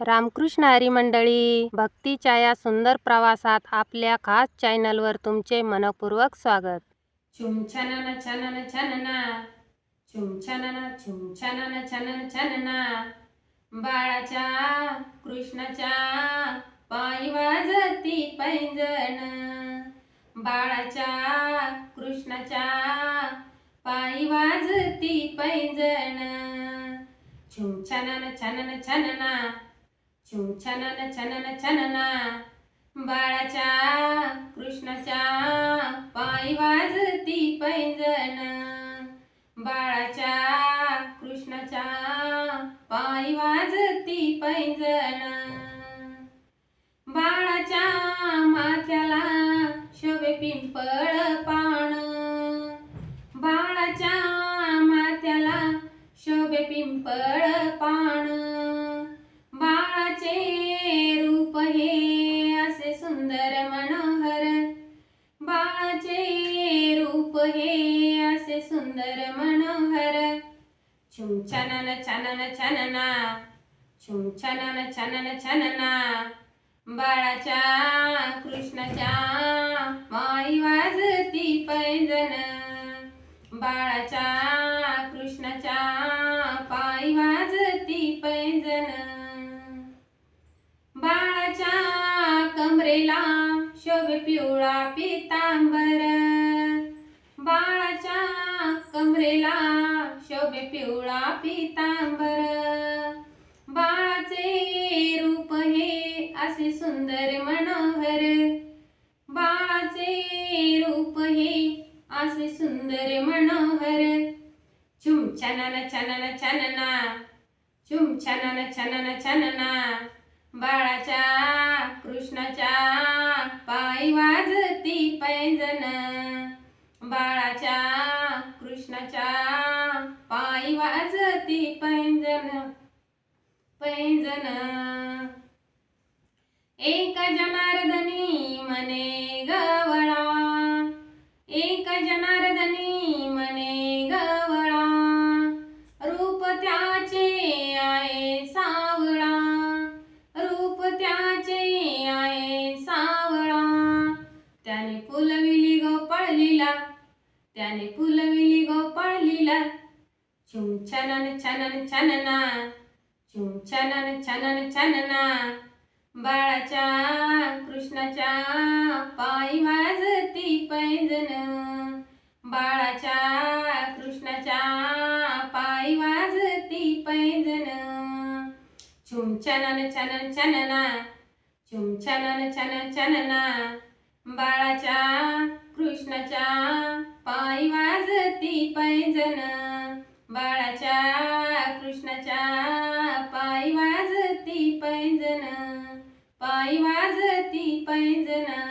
रामकृष्ण हरी मंडळी भक्तीच्या या सुंदर प्रवासात आपल्या खास चॅनलवर तुमचे मनपूर्वक स्वागत. चुम छनन छनना चुम छनन छनना बाळाच्या कृष्णाच्या पायी वाजती पैंजण. बाळाच्या कृष्णाच्या पायी वाजती पैंजण. चुम छनन छनना छनना छनन छनन छनना. बाळाच्या कृष्णाच्या पायी वाजती पैंजण. बाळाच्या कृष्णाच्या पायी वाजती पैंजण. बाळाच्या माथ्याला शोभे पिंपळ पाण बाळाच्या माथ्याला शोभे पिंपळ पाण हे रूप हे असे सुंदर मनोहर. बाळाचे रूप हे असे सुंदर मनोहर. छुम छानन छनन छनना छुम छनन छनन छनना. बाळाच्या कृष्णाच्या माई वाजती पैजन बाळाच्या कृष्णाच्या पायी वाजती पै शोभ पिवळा पितांबर. बाळाच्या कमरेला शोभे पिवळा पितांबर. बाळाचे रूप हे असे सुंदर मनोहर. बाळाचे रूप हे असे सुंदर मनोहर. चुम छनन छनन चनना चुम छनन छनन चनना बाळाच्या कृष्णाच्या पायी वाजती पैजन बाळाच्या कृष्णाच्या पायी वाजती पैंजन पैंजन एक जनार्दनी गोपाळलीला त्याने फुलविली गोपाळलीला छुम छनन छनन छनना छुम छनन छनन छनना. बाळाच्या कृष्णाच्या पायी वाजती पैंजण बाळाच्या कृष्णाच्या पायी वाजती पैंजण छुम छनन छनन छनना छुम छनन छनन छनना. बाळाच्या कृष्णाच्या पायी वाजती पैजन बाळाच्या कृष्णाच्या पायी वाजती पैजन पायी वाजती पैंजण.